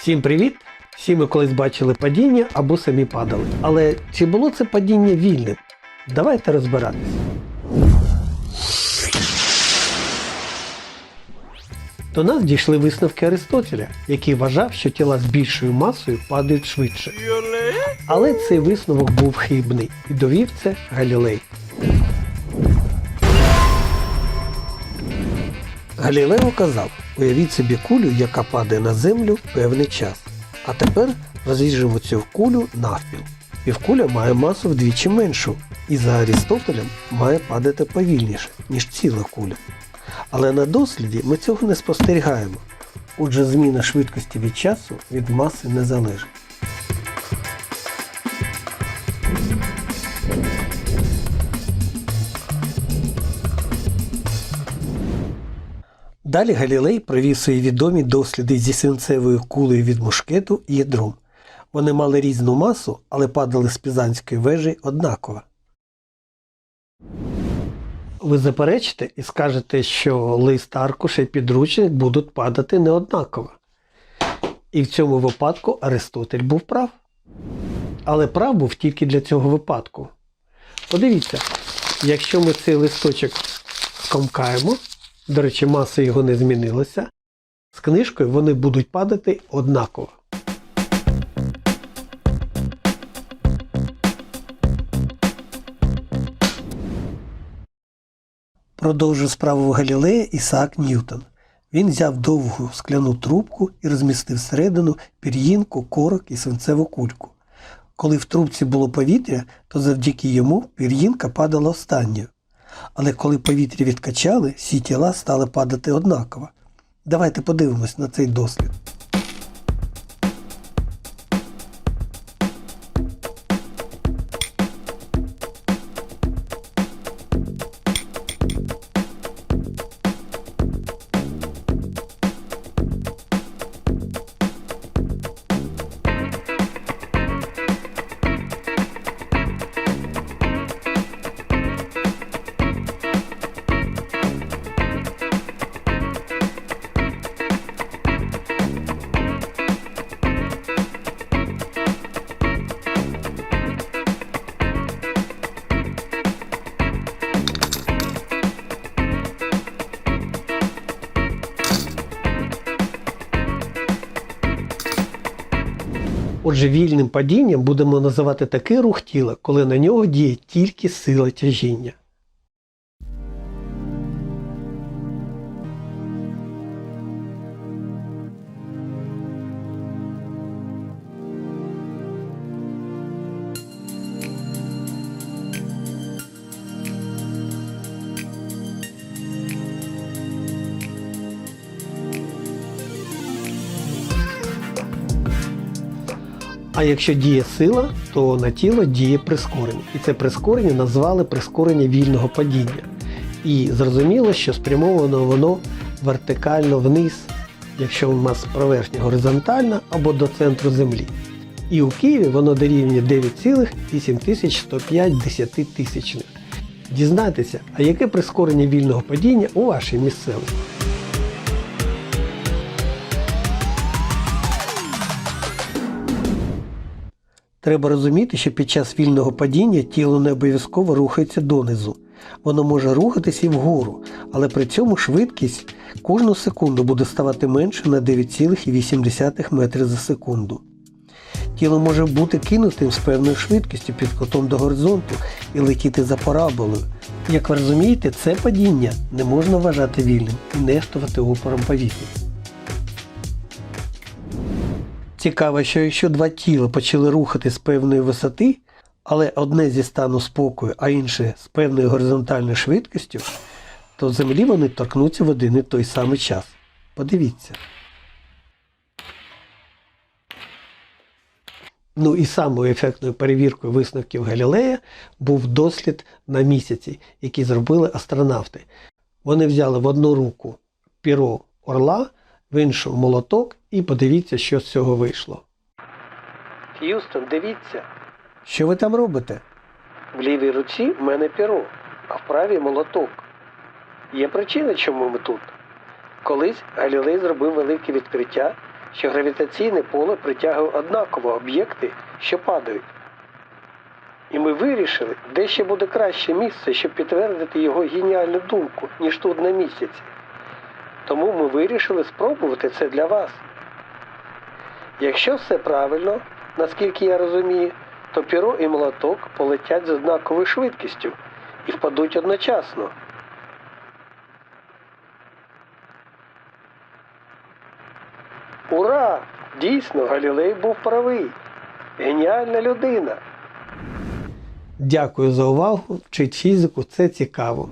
Всім привіт! Всі ми колись бачили падіння або самі падали. Але чи було це падіння вільним? Давайте розбиратись. До нас дійшли висновки Аристотеля, який вважав, що тіла з більшою масою падають швидше. Але цей висновок був хибний і довів це Галілей. Галілео казав, уявіть собі кулю, яка падає на землю певний час. А тепер розріжемо цю кулю навпіл. Півкуля має масу вдвічі меншу, і за Арістотелем має падати повільніше, ніж ціла куля. Але на досліді ми цього не спостерігаємо. Отже, зміна швидкості від часу від маси не залежить. Далі Галілей провів свої відомі досліди зі свинцевою кулею від мушкету і ядром. Вони мали різну масу, але падали з Пізанської вежі однаково. Ви заперечите і скажете, що лист аркуш і підручник будуть падати неоднаково. І в цьому випадку Аристотель був прав. Але прав був тільки для цього випадку. Подивіться, якщо ми цей листочок скомкаємо, до речі, маса його не змінилася, з книжкою вони будуть падати однаково. Продовжив справу Галілея Ісаак Ньютон. Він взяв довгу скляну трубку і розмістив всередину пір'їнку, корок і свинцеву кульку. Коли в трубці було повітря, то завдяки йому пір'їнка падала останньою. Але коли повітря відкачали, всі тіла стали падати однаково. Давайте подивимось на цей дослід. Отже, вільним падінням будемо називати такий рух тіла, коли на нього діє тільки сила тяжіння. А якщо діє сила, то на тіло діє прискорення. І це прискорення назвали прискорення вільного падіння. І зрозуміло, що спрямовано воно вертикально вниз, якщо у нас поверхня горизонтальна або до центру землі. І у Києві воно дорівнює 9,8105 десятитисячних. Дізнайтеся, а яке прискорення вільного падіння у вашій місцевості? Треба розуміти, що під час вільного падіння тіло не обов'язково рухається донизу. Воно може рухатись і вгору, але при цьому швидкість кожну секунду буде ставати менше на 9,8 метри за секунду. Тіло може бути кинутим з певною швидкістю під кутом до горизонту і летіти за параболою. Як ви розумієте, це падіння не можна вважати вільним і нехтувати опором повітря. Цікаво, що якщо два тіла почали рухати з певної висоти, але одне зі стану спокою, а інше з певною горизонтальною швидкістю, то землі вони торкнуться в один і той самий час. Подивіться. Ну і самою ефектною перевіркою висновків Галілея був дослід на місяці, який зробили астронавти. Вони взяли в одну руку піро орла, в іншу молоток і подивіться, що з цього вийшло. Х'юстон, дивіться. Що ви там робите? В лівій руці в мене піро, а в правій молоток. Є причина, чому ми тут. Колись Галілей зробив велике відкриття, що гравітаційне поле притягує однаково об'єкти, що падають. І ми вирішили, де ще буде краще місце, щоб підтвердити його геніальну думку, ніж тут на місяці. Тому ми вирішили спробувати це для вас. Якщо все правильно, наскільки я розумію, то піро і молоток полетять з однаковою швидкістю і впадуть одночасно. Ура! Дійсно, Галілей був правий. Геніальна людина. Дякую за увагу. Вчить фізику, це цікаво.